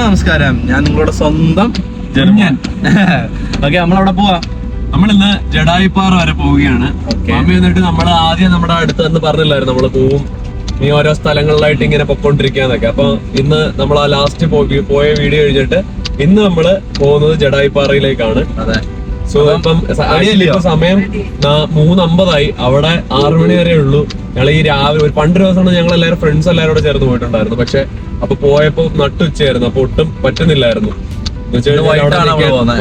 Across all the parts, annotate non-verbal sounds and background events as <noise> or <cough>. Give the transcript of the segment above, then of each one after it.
Hello നമസ്കാരം. ഞാൻ നിങ്ങളുടെ സ്വന്തം ജർമ്മൻ. ഓക്കെ <laughs> നമ്മളവിടെ പോവാ. നമ്മളിന്ന് ജഡായിപ്പാറ വരെ പോവുകയാണ്. മമ്മി എന്നിട്ട് നമ്മൾ ആദ്യം നമ്മുടെ അടുത്ത് എന്ന് പറഞ്ഞില്ലായിരുന്നു. നമ്മൾ പോവും. നീ ഓരോ സ്ഥലങ്ങളിലായിട്ട് ഇങ്ങനെ പൊക്കോണ്ടിരിക്കാന്നൊക്കെ അപ്പൊ ഇന്ന് നമ്മൾ ആ ലാസ്റ്റ് പോയ വീഡിയോ കഴിഞ്ഞിട്ട് ഇന്ന് നമ്മൾ പോകുന്നത് ജഡായിപ്പാറയിലേക്കാണ് അതെ. സോ ഇപ്പം ഇപ്പൊ സമയം മൂന്നമ്പതായി. അവിടെ ആറു മണി വരെ ഉള്ളൂ. ഞങ്ങൾ ഈ രാവിലെ ഒരു പണ്ട് ദിവസമാണ് ഞങ്ങൾ എല്ലാവരും ഫ്രണ്ട്സ് എല്ലാവരും കൂടെ ചേർന്ന് പോയിട്ടുണ്ടായിരുന്നു. പക്ഷെ അപ്പൊ പോയപ്പോ നട്ടുച്ചയായിരുന്നു അപ്പൊ ഒട്ടും പറ്റുന്നില്ലായിരുന്നു.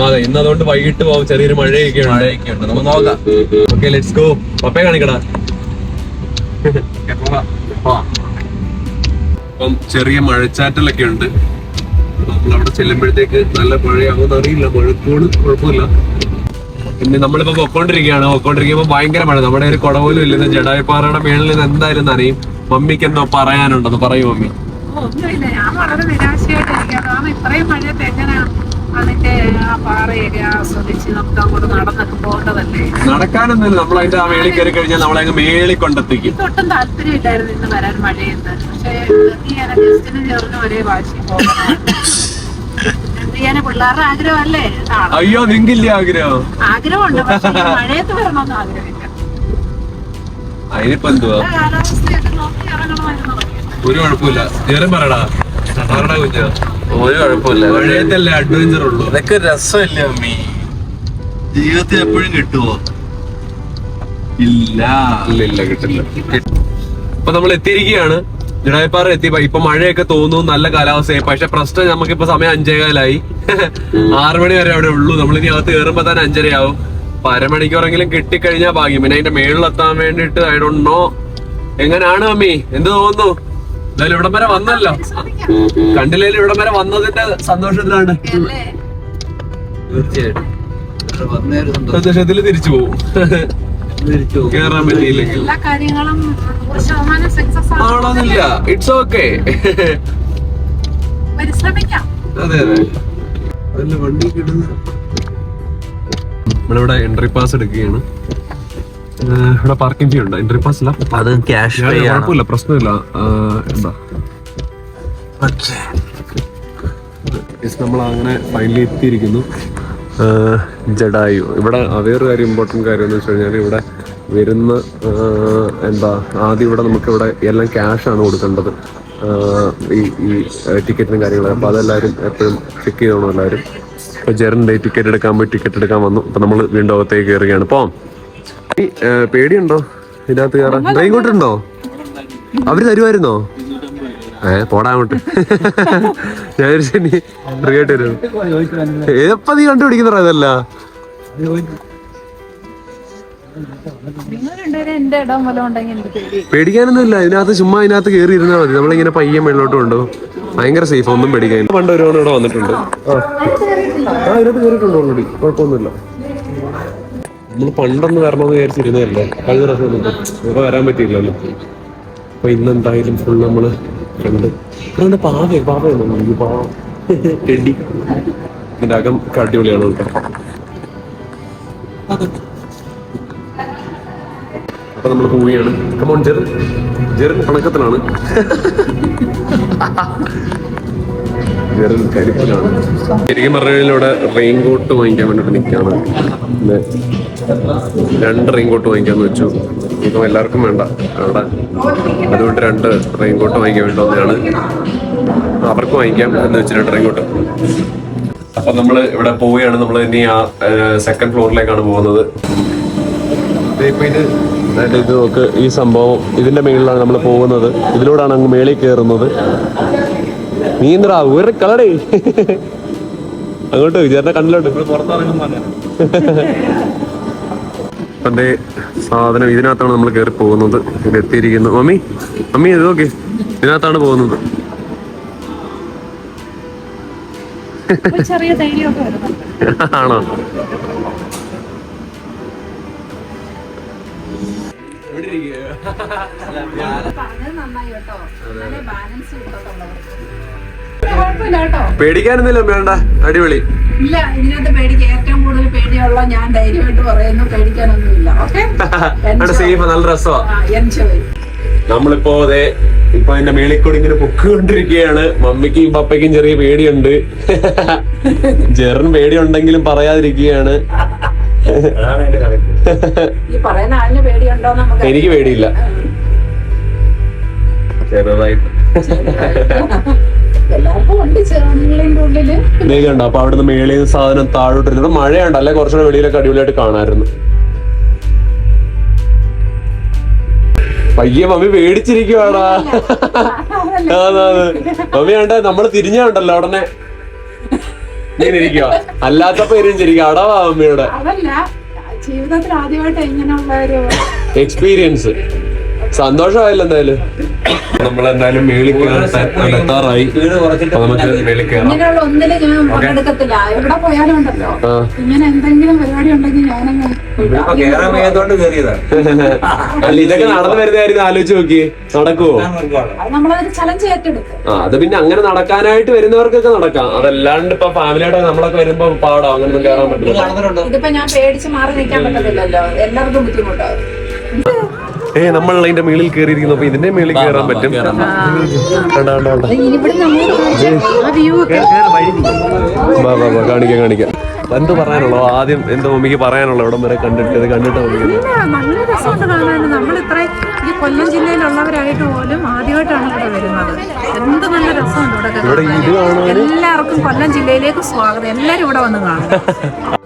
അതെ ഇന്ന് അതുകൊണ്ട് വൈകിട്ട് പോകും. ചെറിയൊരു മഴയൊക്കെ ഉണ്ട്. മഴയൊക്കെ ഉണ്ട് നമുക്ക് നോക്കാം. ഓക്കെ ലെറ്റ്സ് ഗോ പപ്പയെ കാണിക്കടാ. ഇപ്പം ചെറിയ മഴച്ചാറ്റലൊക്കെ ഉണ്ട്. നമ്മൾ അവിടെ ചെല്ലുമ്പോഴത്തേക്ക് നല്ല മഴയാകുമെന്ന് അറിയില്ല. മഴക്കോട് കുഴപ്പമില്ല. പിന്നെ നമ്മളിപ്പോ പൊക്കോണ്ടിരിക്കുകയാണ്. പോയിക്കൊണ്ടിരിക്കുമ്പോ ഭയങ്കര മഴ നമ്മുടെ ഒരു കുട പോലും ഇല്ലെന്ന് ജഡായിപ്പാറയുടെ മേളിൽ നിന്ന് എന്തായാലും അറിയും. മമ്മിക്ക് എന്തോ പറയാനുണ്ടെന്ന് പറയൂ മമ്മി. ഒന്നുമില്ല. ഞാൻ വളരെ നിരാശയായിട്ടിരിക്കുക കാരണം ഇത്രയും മഴയത്ത് എങ്ങനെയാ അതിന്റെ ആ പാറയൊക്കെ ആസ്വദിച്ച് നമുക്ക് അങ്ങോട്ട് നടന്നൊക്കെ പോകേണ്ടതല്ലേ? നടക്കാനൊന്നുമില്ല. നമ്മൾ അതിന്റെ ആ മേളിൽ കയറി കഴിഞ്ഞാൽ നമ്മളെ അങ്ങ് മേളിൽ കൊണ്ടെത്തിക്കും. ഒട്ടും താല്പര്യമില്ലായിരുന്നു ഇന്ന് വരാൻ മഴയെന്ന്. പക്ഷേ എന്തിയാനെ ജസ്റ്റിന് ചേർന്ന് ഒരേ വാശി പോകണം എന്തിയാനെ പിള്ളേരുടെ ആഗ്രഹമല്ലേ? അയ്യോ നിങ്ങില്ല ആഗ്രഹം? ആഗ്രഹമുണ്ട് പക്ഷേ ഈ <laughs> മഴയത്ത് വരണമെന്ന് ആഗ്രഹമില്ല. അതിനിപ്പോ എന്തുവാ? കാലാവസ്ഥയൊക്കെ നോക്കി ഇറങ്ങണമായിരുന്നു ഒരു കുഴപ്പമില്ല. നേരം പറയടാ. സാധാരണ കുഞ്ഞ. ഒരു കുഴപ്പമില്ല. മഴയത്തല്ലേ അഡ്വഞ്ചർ ഉള്ളൂ. ഇതൊക്കെ രസമില്ല അമ്മി? ജീവിതത്തിൽ എപ്പോഴും കിട്ടുമോ ഇല്ല. ഇല്ല ഇല്ല കിട്ടില്ല. അപ്പൊ നമ്മൾ എത്തിയിരിക്കുകയാണ്. ജഡായിപ്പാറ എത്തി ഇപ്പൊ മഴയൊക്കെ തോന്നുന്നു നല്ല കാലാവസ്ഥയായി. പക്ഷെ പ്രശ്നം നമുക്കിപ്പോ സമയം അഞ്ചേകാലായി. <laughs> ആറുമണി വരെ അവിടെ ഉള്ളൂ. നമ്മൾ ഇനി അകത്ത് കയറുമ്പോ തന്നെ അഞ്ചരയാവും. അപ്പൊ അരമണിക്കൂറെങ്കിലും കിട്ടിക്കഴിഞ്ഞാൽ ഭാഗ്യം. പിന്നെ അതിന്റെ മേളിലെത്താൻ വേണ്ടിട്ട് ഐ ഡോണ്ട് നോ എങ്ങനെയാണ് അമ്മി? എന്ത് തോന്നുന്നു? എന്തായാലും ഇവിടം വരെ വന്നല്ലോ. കണ്ടില്ലേലും ഇവിടം വരെ വന്നതിന്റെ സന്തോഷത്തിലാണ്. തീർച്ചയായിട്ടും? സന്തോഷത്തിൽ തിരിച്ചു പോകും. <laughs> കേറാൻ പറ്റിയില്ലെങ്കിൽ. എല്ലാ കാര്യങ്ങളും ശതമാനം സക്സസ് ആണോന്നില്ല. ഇറ്റ്സ് ഓക്കെ <laughs> പരിശ്രമിക്കാം. അതെ അതെ. അതല്ല വണ്ടി കിട്ടുന്ന നമ്മളിവിടെ എൻട്രി പാസ് എടുക്കുകയാണ്. ഇവിടെ പാർക്കിംഗ് ഫീ ഉണ്ട്. എൻട്രി പാസ് ഇല്ല. അത് ക്യാഷ് കുഴപ്പമില്ല. പ്രശ്നമില്ല. എന്താ? നമ്മൾ അങ്ങനെ ഫൈനലി എത്തിയിരിക്കുന്നു. ജഡായു. ഇവിടെ വേറൊരു കാര്യം ഇമ്പോർട്ടന്റ് കാര്യം എന്ന് വെച്ച് കഴിഞ്ഞാൽ ഇവിടെ വരുന്ന എന്താ ആദ്യം ഇവിടെ നമുക്ക് ഇവിടെ എല്ലാം ക്യാഷാണ് കൊടുക്കേണ്ടത്. ഈ ഈ ടിക്കറ്റിനും കാര്യങ്ങളും അപ്പോൾ അതെല്ലാവരും എപ്പോഴും ചെക്ക് ചെയ്തോണം എല്ലാവരും ഇപ്പോൾ ജെറിന്റെ ടിക്കറ്റ് എടുക്കാൻ പോയി ടിക്കറ്റ് എടുക്കാൻ വന്നു. അപ്പോൾ നമ്മൾ വീണ്ടും അകത്തേക്ക് കയറുകയാണ് ഏഹ് പേടിയുണ്ടോ? ഇതിനകത്ത് കയറാൻ? റെയിൻ കോട്ട് അവർ തരുമായിരുന്നോ ഏ പോടാ അങ്ങോട്ട്. ഞാൻ വിചാരിച്ചു ഇനി ഫ്രീ ആയിട്ട് വരും ഏതപ്പ നീ കണ്ടുപിടിക്കുന്നറ ഇതല്ല? നിങ്ങൾ രണ്ടുപേരും എന്റെ ഇടം വല്ലതും ഉണ്ടെങ്കിൽ പേടി പേടിക്കാനൊന്നും ഇല്ല ഇതിനകത്ത് ചുമ്മാ ഇതിനകത്ത് കേറി ഇരുന്നാൽ മതി. നമ്മളിങ്ങനെ പയ്യെ മേളിലോട്ട് കൊണ്ടു ഭയങ്കര സേഫ് ഒന്നും പേടിക്കാൻ പണ്ട് ഒരുപാട് ഇവിടെ വന്നിട്ടുണ്ട്. ആ. ഇതിനകത്ത് കയറിയിട്ടുണ്ട് ഓൾറെഡി കുഴപ്പമൊന്നുമില്ല. നമ്മൾ പണ്ടൊന്ന് വരണമെന്ന് വിചാരിച്ചിരുന്നതല്ലേ? കഴിഞ്ഞ പ്രാവശ്യം ഇപ്പൊ വരാൻ പറ്റിയില്ലല്ലോ. അപ്പൊ ഇന്നെന്തായാലും ഫുൾ നമ്മൾ കണ്ട്. ഫ്രണ്ട് പാവേ പാവയാണ് ഈ പാവ. ടെഡി ഇതിന്റെ അകം അടിപൊളിയാണ് കേട്ടോ. അപ്പൊ നമ്മൾ പോവുകയാണ്. കമോൺ ജെറിൻ ജെറിൻ പണക്കത്തിലാണ്. ജെറിൻ കരിപ്പിലാണ്. ശരിക്കും പറഞ്ഞതിലൂടെ റെയിൻ കോട്ട് വാങ്ങിക്കാൻ വേണ്ടിട്ട് നിൽക്കുകയാണ്. പിന്നെ രണ്ട് റെയിൻ കോട്ട് വാങ്ങിക്കാന്ന് വെച്ചു. ഇപ്പം എല്ലാവർക്കും വേണ്ട. അവിടെ അതുകൊണ്ട് രണ്ട് റെയിൻ കോട്ട് വാങ്ങിക്കാൻ വേണ്ടി വന്നതാണ്. അവർക്ക് വാങ്ങിക്കാം എന്ന് വെച്ച് രണ്ട് റെയിൻ കോട്ട് അപ്പം നമ്മൾ ഇവിടെ പോവുകയാണ്. നമ്മൾ ഇനി ആ സെക്കൻഡ് ഫ്ലോറിലേക്കാണ് പോകുന്നത്. ഇപ്പൊ ഇത് ഇത് നോക്ക് ഈ സംഭവം ഇതിന്റെ മേളിലാണ് നമ്മൾ പോകുന്നത്. ഇതിലൂടെയാണ് അങ്ങ് മേളിൽ കയറുന്നത്. നീന്തടാ ഒരു കളടേ. അങ്ങോട്ട് ചേട്ടനെ കണ്ടിലോട്ട് അതെ സാധനം ഇതിനകത്താണ് നമ്മൾ കയറി പോകുന്നത്. ഇവിടെ എത്തിയിരിക്കുന്നു. മമ്മി മമ്മി ഇത് നോക്കി. ഇതിനകത്താണ് പോകുന്നത്. ആണോ? പറഞ്ഞത് നന്നായി കേട്ടോ. നല്ല ബാലൻസ് കേട്ടോ പേടിക്കാനൊന്നുമില്ല വേണ്ട അടിപൊളി. ഇല്ല ഇതിനകത്ത് ഏറ്റവും കൂടുതൽ പേടിയുള്ള ഞാൻ ധൈര്യമായിട്ട് പറയുന്നു പേടിക്കാനൊന്നുമില്ല ഓക്കെ? <laughs> സേഫ് നല്ല രസമാ എൻജോയ് നമ്മളിപ്പോ അതെ ഇപ്പൊ അതിന്റെ മേളിക്കൂടി ഇങ്ങനെ പൊക്കുകൊണ്ടിരിക്കുകയാണ് മമ്മിക്കും പപ്പയ്ക്കും ചെറിയ പേടിയുണ്ട്. <laughs> ജെറിൻ പേടിയുണ്ടെങ്കിലും പറയാതിരിക്കുകയാണ്. ഈ പറയുന്ന ആളിന് പേടിയുണ്ടോ നമുക്ക് എനിക്ക് പേടിയില്ല. ചെറുതായിട്ട്. കണ്ടോ അപ്പൊ അവിടുന്ന് മേളിൽ നിന്ന് സാധനം താഴോട്ടിരുന്നത് മഴയുണ്ട് അല്ലെ? കുറച്ചുകൂടെ വെളിയിലൊക്കെ അടിപൊളിയായിട്ട് കാണാമായിരുന്നു. പയ്യെ മമ്മി പേടിച്ചിരിക്കുവാടാ. മമ്മി കണ്ട നമ്മൾ തിരിഞ്ഞുണ്ടല്ലോ ഉടനെ. ഇങ്ങനെ ഇരിക്കുക അല്ലാത്തപ്പോ ഇരുന്നിരിക്കുക അടവാ മമ്മിയുടെ. ജീവിതത്തിൽ ആദ്യമായിട്ട് ഇങ്ങനെയുള്ള ഒരു എക്സ്പീരിയൻസ് സന്തോഷമായല്ലോ എന്തായാലും. നമ്മൾ എന്തായാലും മേളിൽ എത്താറായി നമുക്ക് മേളിൽ കയറാം. ഇങ്ങനെയുള്ള ഒന്നിലും ഞാൻ പങ്കെടുക്കത്തില്ല. എവിടെ പോയാലും ഉണ്ടല്ലോ. ഇങ്ങനെ എന്തെങ്കിലും പരിപാടി ഉണ്ടെങ്കിൽ ഞാനങ്ങ് <laughs> അല്ല ഇതൊക്കെ നടന്നു വരുന്ന കാര്യം ആലോചിച്ച് നോക്കി നടക്കുവോ? അത് നമ്മളതൊരു ചലഞ്ച് ഏറ്റെടുക്കും. ആ അത് പിന്നെ അങ്ങനെ നടക്കാനായിട്ട് വരുന്നവർക്കൊക്കെ നടക്കാം. അതല്ലാണ്ട് ഇപ്പൊ ഫാമിലിയായിട്ട് നമ്മളൊക്കെ വരുമ്പോ പാടോ അങ്ങനൊന്നും കയറാൻ പറ്റില്ല. ഇതിപ്പോ ഞാൻ പേടിച്ച് മാറി നിൽക്കാൻ പറ്റത്തില്ലല്ലോ. എല്ലാവർക്കും ബുദ്ധിമുട്ടാവും. ഏ നമ്മൾ അതിന്റെ മേളിൽ കയറിയിരിക്കുന്നു അപ്പൊ ഇതിന്റെ മേളിൽ കയറാൻ പറ്റും. കണ്ടോ, കണ്ടോ, കണ്ടോ. വാ, വാ, വാ, കാണിക്കാം കാണിക്കാം. എന്ത് പറയാനുള്ളോ ആദ്യം എന്ത് മമ്മിക്ക് പറയാനുള്ളോ ഇവിടം വരെ കണ്ടിട്ട് ഇത് കണ്ടിട്ട് നല്ല രസമുണ്ട് കാണാൻ. നമ്മൾ ഇത്ര ഈ കൊല്ലം ജില്ലയിലുള്ളവരായിട്ട് പോലും ആദ്യമായിട്ടാണ് ഇവിടെ വരുന്നത്. എന്ത് നല്ല രസമുണ്ട് ഇവിടെ എല്ലാവർക്കും കൊല്ലം ജില്ലയിലേക്ക് സ്വാഗതം. എല്ലാവരും ഇവിടെ വന്ന് കാണും. <laughs>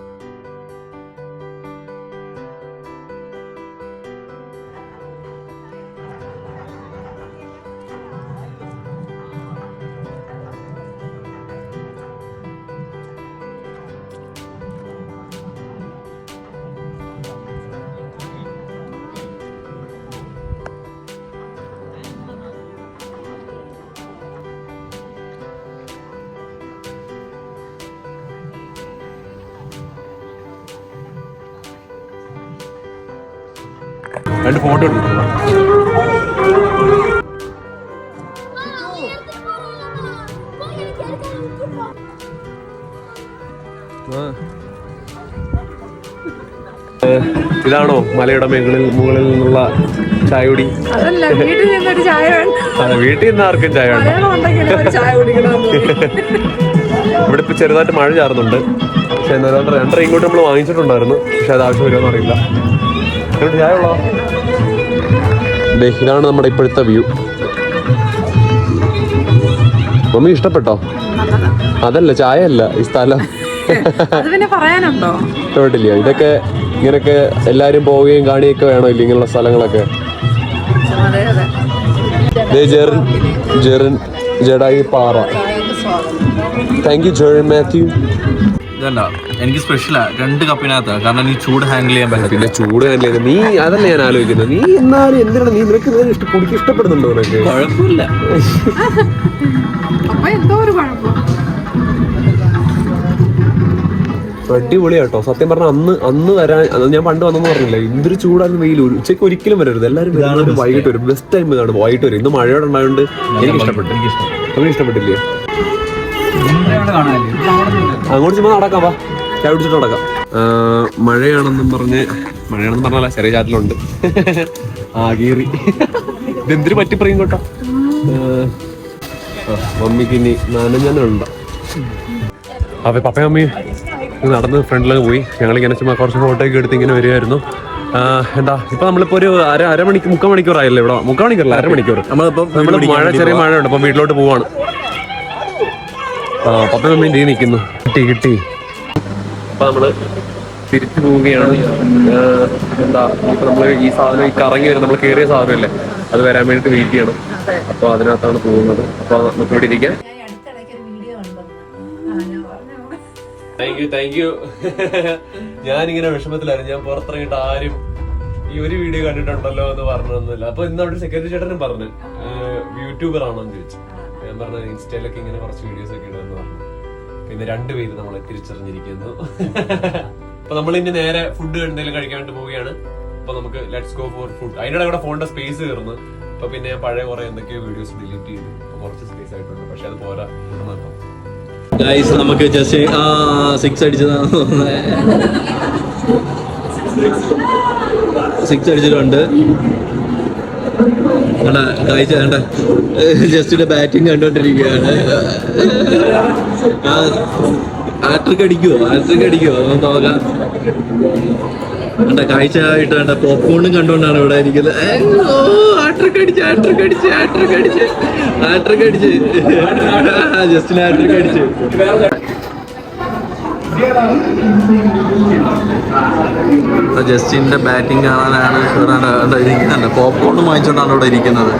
രണ്ട് ഫോട്ടോ എടുക്കുന്നു ഇതാണോ മലയുടെ മുകളിൽ മുകളിൽ നിന്നുള്ള ചായകുടി അതല്ല വീട്ടിൽ നിന്നൊരു ചായ അതെ വീട്ടിൽ നിന്ന് ആർക്കും ചായ ചായ ഇവിടെ ഇപ്പൊ ചെറുതായിട്ട് മഴ ചാറുന്നുണ്ട്. പക്ഷെ എന്നാലും രണ്ടര ഇങ്ങോട്ട് നമ്മൾ വാങ്ങിച്ചിട്ടുണ്ടായിരുന്നു. പക്ഷെ അത് ആവശ്യം വരുമോ അറിയില്ല. ചായ ഉള്ളോ? ഇതാണ് നമ്മുടെ ഇപ്പോഴത്തെ വ്യൂ. മമ്മി ഇഷ്ടപ്പെട്ടോ? അതല്ല ചായ അല്ല ഈ സ്ഥലം. ഇഷ്ടപ്പെട്ടില്ല ഇതൊക്കെ ഇങ്ങനൊക്കെ എല്ലാരും പോവുകയും കാണുകയൊക്കെ വേണോ? ഇല്ല ഇങ്ങനെയുള്ള സ്ഥലങ്ങളൊക്കെ. ജെറിൻ ജെറിൻ ജഡായി പാറ. താങ്ക് യു ജെറിൻ മാത്യു ഇതല്ല എനിക്ക് സ്പെഷ്യലാ രണ്ട് കപ്പിനകത്താ. കാരണം എനിക്ക് ചൂട് ഹാൻഡിൽ ചെയ്യാൻ പറ്റില്ല പിന്നെ ചൂട് തന്നെ നീ അതല്ല ഞാൻ ആലോചിക്കുന്നത്. നീ എന്നാലും എന്തിനാണ് നീ നിനക്ക് ഇതിനെ ഇഷ്ടം കുടിക്ക് ഇഷ്ടപ്പെടുന്നുണ്ടോ നിനക്ക്? കുഴപ്പമില്ല. അപ്പൊ എന്തോ ഒരു കുഴപ്പം. അടിപൊളിയാട്ടോ. സത്യം പറഞ്ഞാൽ അന്ന് അന്ന് വരാൻ അത് ഞാൻ പണ്ട് വന്നെന്ന് പറഞ്ഞില്ല? എന്തൊരു ചൂടായിരുന്നു വെയിൽ. ഒരു ഉച്ചയ്ക്ക് ഒരിക്കലും വരരുത്. എല്ലാവരും ഇതാണ് വൈകിട്ട് വരും. ബെസ്റ്റ് ടൈം ഇതാണ് വൈകിട്ട് വരും. ഇന്ന് മഴയോടെ ഉണ്ടായതുകൊണ്ട് എനിക്ക് ഇഷ്ടപ്പെട്ടു. നമുക്ക് ഇഷ്ടപ്പെട്ടില്ലേ? അങ്ങോട്ട് ചുമ്മാ നടക്കാം വാ. ചായ കുടിച്ചിട്ട് നടക്കാം. മഴയാണെന്നും പറഞ്ഞ് മഴയാണെന്ന് പറഞ്ഞാല ചെറിയ ചാറ്റിലുണ്ട്. ആ കീറി. പറ്റി പറയും കേട്ടോ. മമ്മിക്ക് ഇനി നനഞ്ഞുണ്ട് അപ്പൊ പപ്പയും മമ്മി നടന്ന് ഫ്രണ്ടിലേക്ക് പോയി. ഞങ്ങൾ ഇങ്ങനെ ചുമ്മാ കുറച്ച് ഫോട്ടോ ഒക്കെ എടുത്ത് ഇങ്ങനെ വരുമായിരുന്നു എന്താ ഇപ്പൊ നമ്മളിപ്പോ ഒരു അര അരമണിക്ക് മുക്കാൽ മണിക്കൂറായല്ലേ ഇവിടെ? മുക്കാൽ മണിക്കൂറല്ല? അരമണിക്കൂർ. നമ്മളിപ്പോ നമ്മൾ മഴ ചെറിയ മഴ ഉണ്ട് അപ്പൊ വീട്ടിലോട്ട് പോവാണ്. ആ മിനിറ്റ് നിൽക്കുന്നു കിട്ടി കിട്ടി. അപ്പൊ നമ്മൾ തിരിച്ചു പോവുകയാണ്. എന്താ ഇപ്പൊ നമ്മൾ ഈ സാധനം ഈ കറങ്ങി വരും നമ്മൾ കയറിയ സാധനമല്ലേ? അത് വരാൻ വേണ്ടിട്ട് വെയിറ്റ് ചെയ്യണം. അപ്പൊ അതിനകത്താണ് പോകുന്നത്. അപ്പൊ നമുക്ക് ഇവിടെ ഇരിക്കാം. താങ്ക് യു താങ്ക് യു ഞാനിങ്ങനെ വിഷമത്തിലായിരുന്നു. ഞാൻ പുറത്തിറങ്ങിയിട്ട് ആരും ഈ ഒരു വീഡിയോ കണ്ടിട്ടുണ്ടല്ലോ എന്ന് പറഞ്ഞൊന്നുമില്ല. അപ്പൊ ഇന്ന് അവിടെ സെക്രട്ടറി ചേട്ടനും പറഞ്ഞു യൂട്യൂബർ ആണോ എന്ന് ചോദിച്ചു. ഞാൻ പറഞ്ഞ ഇൻസ്റ്റയിലൊക്കെ ഇങ്ങനെ കുറച്ച് വീഡിയോസ് ഒക്കെ ഇടുമെന്ന് പറഞ്ഞു. പിന്നെ രണ്ടുപേര് നമ്മളെ തിരിച്ചറിഞ്ഞിരിക്കുന്നു. അപ്പൊ നമ്മൾ ഇനി നേരെ ഫുഡ് എന്തെങ്കിലും കഴിക്കാൻ വേണ്ടി പോവുകയാണ്. അപ്പൊ നമുക്ക് ലെറ്റ്സ് ഗോ ഫോർ ഫുഡ് അതിനിടെ കൂടെ ഫോണിന്റെ സ്പേസ് കയറുന്നു അപ്പൊ പിന്നെ പഴയ കുറെ എന്തൊക്കെയോ വീഡിയോസ് ഡിലീറ്റ് ചെയ്തു. അപ്പൊ കുറച്ച് സ്പേസ് ആയിട്ടുണ്ട്. പക്ഷെ അത് പോരാ. ഗൈസ് നമുക്ക് ജസ്റ്റ് ആ സിക്സ് അടിച്ചതാണ് സിക്സ് അടിച്ചിട്ടുണ്ട്. ജസ്റ്റിന്റെ ബാറ്റിംഗ് കണ്ടോണ്ടിരിക്കുകയാണ്. ആട്രിക്ക് അടിക്കുവോ? ആട്രിക്ക് അടിക്കുവോ? അതൊന്നും നോക്കാം. വേണ്ട കാഴ്ച ആയിട്ട് വേണ്ട പോപ്കോണും കണ്ടോണ്ടാണ് ഇവിടെ ഇരിക്കുന്നത്. ആട്രിക്ക് അടിച്ച് ആട്രിക്ക് അടിച്ച് ആട്രിക്ക് അടിച്ച്. ആട്രിക്ക് അടിച്ച്. ജസ്റ്റിന് ആട്രിക്ക് അടിച്ച്. ജസ്റ്റിന്റെ ബാറ്റിംഗ് കാണാനാണ് ഇവിടെ ഇരിക്കുന്നുണ്ട് പോപ്കോൺ വാങ്ങിച്ചുകൊണ്ടാണ് ഇവിടെ ഇരിക്കുന്നത്.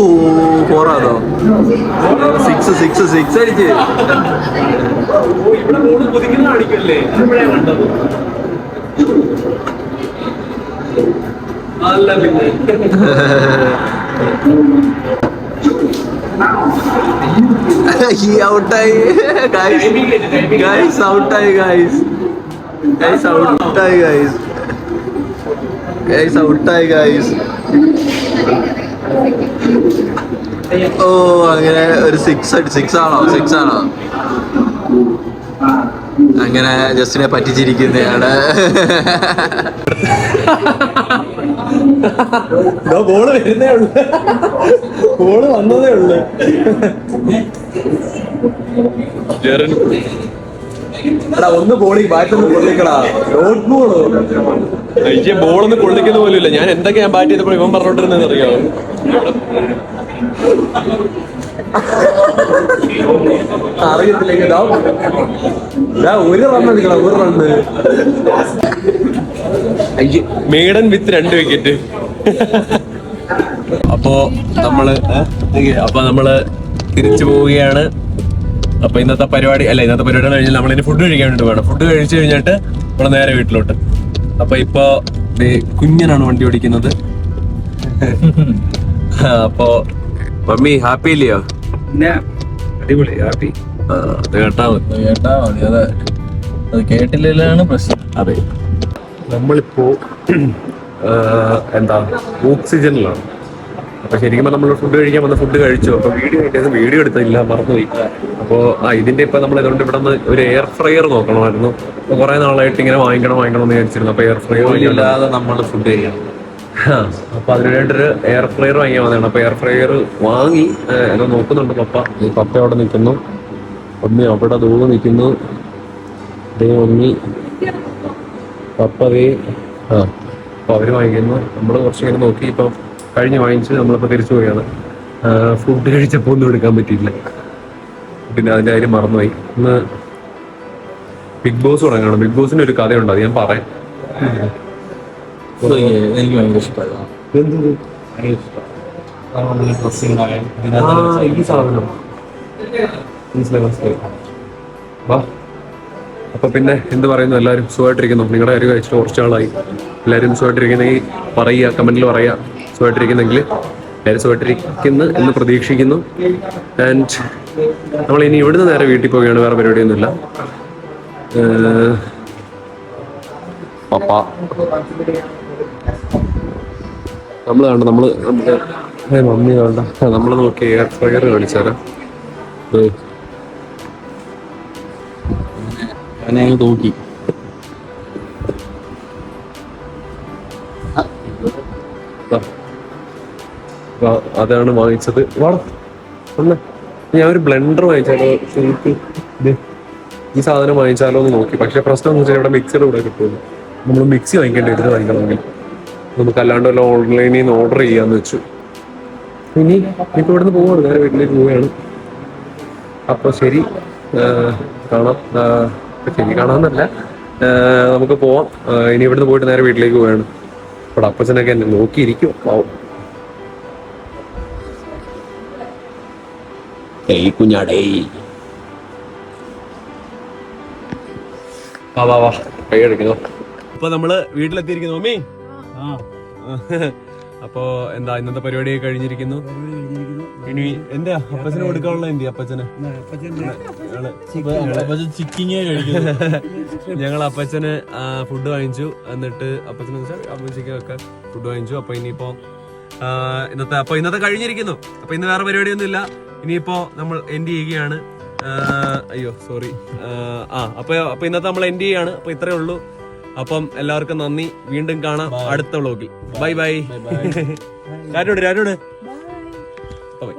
ഓ ഫോറാണോ സിക്സ് സിക്സ് സിക്സ് അടിച്ച്. അല്ല പിന്നെ. ഈ ഔട്ടായി ഗൈസ് ഗൈസ് ഔട്ടായി ഗൈസ് ഗൈസ് ഔട്ടായി ഗൈസ് ഗൈസ് ഔട്ടായി ഗൈസ് ഓ അങ്ങനെ ഒരു സിക്സ് അടി സിക്സ് ആണോ? സിക്സ് ആണോ? അങ്ങനെ ജസ്റ്റിനെ പറ്റിച്ചിരിക്കുന്നതാണ് ഗോൾ വരുന്നേ ഉള്ളു. ഗോൾ വന്നതേ ഉള്ളു. എടാ ഒന്ന് ബോളി ബാറ്റൊന്ന് കൊള്ളിക്കടാ ഡോട്ട് ബോളോ ഈ ബോളൊന്ന് കൊള്ളിക്കുന്ന പോലും ഇല്ല ഞാൻ എന്തൊക്കെ ഞാൻ ബാറ്റ് ചെയ്തപ്പോൾ ഇവൻ പറഞ്ഞോണ്ടിരുന്നെന്ന് അറിയാമോ ദാ ഒരു റൺ എടുക്കണം ഒരു റണ്ണ് മേഡൻ വിത്ത് രണ്ട് വിക്കറ്റ് അപ്പോ നമ്മൾ അപ്പൊ നമ്മൾ തിരിച്ചു പോവുകയാണ്. അപ്പൊ ഇന്നത്തെ പരിപാടി അല്ല ഇന്നത്തെ പരിപാടി കഴിഞ്ഞാൽ നമ്മളിനി ഫുഡ് കഴിക്കാൻ വേണ്ടി വേണം ഫുഡ് കഴിച്ചു കഴിഞ്ഞിട്ട് നമ്മൾ നേരെ വീട്ടിലോട്ട്. അപ്പൊ ഇപ്പൊ കുഞ്ഞനാണ് വണ്ടി ഓടിക്കുന്നത്. <laughs> അപ്പോ മമ്മി ഹാപ്പി ഇല്ലയോ? അടിപൊളി ഹാപ്പി അത് കേട്ടാ മതി. കേട്ടാ മതി. അതെ. അത് കേട്ടില്ലാണ് പ്രശ്നം. അതെ. നമ്മളിപ്പോ <clears throat> എന്താ ഓക്സിജനിലാണ്. അപ്പൊ ശരിക്കും നമ്മൾ ഫുഡ് കഴിക്കാൻ വന്ന ഫുഡ് കഴിച്ചു. അപ്പൊ വീഡിയോ കിട്ടിയത് വീഡിയോ എടുത്തില്ല മറന്നുപോയി. അപ്പോ ആ ഇതിന്റെ ഇപ്പൊ നമ്മൾ ഇതുകൊണ്ട് ഇവിടെ നിന്ന് ഒരു എയർ ഫ്രയർ നോക്കണമായിരുന്നു. അപ്പൊ കുറെ നാളായിട്ട് ഇങ്ങനെ വാങ്ങിക്കണം വാങ്ങിക്കണം എന്ന് വിചാരിച്ചിരുന്നു. അപ്പൊ എയർ ഫ്രയർ ഇല്ലാതെ നമ്മൾ ഫുഡ് കഴിക്കണം. അപ്പൊ അതിനുവേണ്ടൊരു എയർ ഫ്രയർ വാങ്ങിയാൽ മതിയാണ് അപ്പൊ എയർ ഫ്രയർ വാങ്ങി എന്നാ നോക്കുന്നുണ്ട് പപ്പ. ഈ പപ്പ അവിടെ നിൽക്കുന്നു. ഒന്ന് അവിടെ ദൂരെ നിൽക്കുന്നു. ദേ ഒന്നി. പപ്പ ദേ ആ അപ്പൊ അവർ വാങ്ങിക്കുന്നു. നമ്മൾ കുറച്ചിങ്ങനെ നോക്കി. ഇപ്പം കഴിഞ്ഞ് വാങ്ങിച്ച് നമ്മളിപ്പോൾ തിരിച്ചു പോയാണ്. ഫുഡ് കഴിച്ചപ്പോൾ ഒന്നും എടുക്കാൻ പറ്റിയില്ല. പിന്നെ അതിന്റെ കാര്യം മറന്നുപോയി. ഇന്ന് ബിഗ് ബോസ് തുടങ്ങണം. ബിഗ് ബോസിന് ഒരു കഥയുണ്ട് അത് ഞാൻ പറയാം. എനിക്ക് ഭയങ്കര ഇഷ്ടമായിരുന്നു ആ, ഈ സാധനം. മനസ്സിലായി മനസ്സിലായി. വാ. അപ്പൊ പിന്നെ എന്ത് പറയുന്നു? എല്ലാവരും സുഖമായിട്ടിരിക്കുന്നു. നിങ്ങളുടെ കാര്യം കഴിച്ചിട്ട് കുറച്ച് നാളായി. എല്ലാവരും സുഖമായിട്ടിരിക്കുന്നെങ്കിൽ പറയുക കമന്റിൽ പറയുക. സുഖമായിട്ടിരിക്കുന്നെങ്കിൽ എല്ലാവരും സുഖമായിട്ടിരിക്കുന്നു എന്ന് പ്രതീക്ഷിക്കുന്നു. ആൻഡ് നമ്മൾ ഇനി ഇവിടുന്ന് നേരെ വീട്ടിൽ പോവുകയാണ് വേറെ പരിപാടിയൊന്നുമില്ല. പപ്പ. നമ്മൾ കണ്ട നമ്മൾ നമ്മുടെ മമ്മി വേണ്ട നമ്മൾ നോക്കി എയർ ഫ്രയർ കാണിച്ചാരാ നോക്കി തൂക്കി. ദാ. അതാണ് വാങ്ങിച്ചത്. വാടാ ഒന്ന് ഞാൻ ഒരു ബ്ലെൻഡർ വാങ്ങിച്ചാലോ? ഈ സാധനം വാങ്ങിച്ചാലോ എന്ന് നോക്കി. പക്ഷെ പ്രശ്നം എന്ന് വെച്ചാൽ ഇവിടെ മിക്സർ ഇവിടെ കിട്ടുള്ളൂ. നമ്മൾ മിക്സി വാങ്ങിക്കേണ്ടി ഇത് വാങ്ങിക്കണമെങ്കിൽ. നമുക്ക് അല്ലാണ്ട് വല്ല ഓൺലൈനിൽ നിന്ന് ഓർഡർ ചെയ്യാന്ന് വെച്ചു. ഇനി ഇപ്പൊ ഇവിടുന്ന് പോവാണ്. നേരെ വീട്ടിലേക്ക് പോവുകയാണ്. അപ്പൊ ശരി. കാണാം. ശരി. കാണാന്നല്ല നമുക്ക് പോവാം. ഇനി ഇവിടുന്ന് പോയിട്ട് നേരെ വീട്ടിലേക്ക് പോവുകയാണ്. ഇവിടെ അപ്പച്ചനൊക്കെ എന്നെ നോക്കിയിരിക്കും. പാവം ഏയ് കുഞ്ഞാടേ. വാ വാ വാ. കൈ എടുക്കുന്നു അപ്പൊ നമ്മൾ വീട്ടിലെത്തിയിരിക്കുന്നു മമ്മി. അപ്പോ എന്താ ഇന്നത്തെ പരിപാടി കഴിഞ്ഞിരിക്കുന്നു? ഇനി എന്റെ അപ്പച്ചന് കൊടുക്കാനുള്ള എന്തി അപ്പച്ചന്? ചിക്കിങ്ങേ കഴിക്കുന്നു. ഞങ്ങൾ അപ്പച്ചന് ഫുഡ് വാങ്ങിച്ചു. എന്നിട്ട് അപ്പച്ചന് വെച്ചാൽ അമ്മച്ചിക്കൊക്കെ ഫുഡ് വാങ്ങിച്ചു. അപ്പൊ ഇനിയിപ്പോ ഇന്നത്തെ അപ്പൊ ഇന്നത്തെ കഴിഞ്ഞിരിക്കുന്നു. അപ്പൊ ഇന്ന് വേറെ പരിപാടിയൊന്നും ഇല്ല ഇനിയിപ്പോ നമ്മൾ എൻഡ് ചെയ്യുകയാണ്. അയ്യോ സോറി ആ അപ്പൊ അപ്പൊ ഇന്നത്തെ നമ്മൾ എൻഡ് ചെയ്യാണ് അപ്പൊ ഇത്രയേ ഉള്ളൂ. അപ്പം എല്ലാവർക്കും നന്ദി. വീണ്ടും കാണാം അടുത്ത വ്ളോഗിൽ. ബൈ ബൈ രാജോട് രാജോട് ബൈ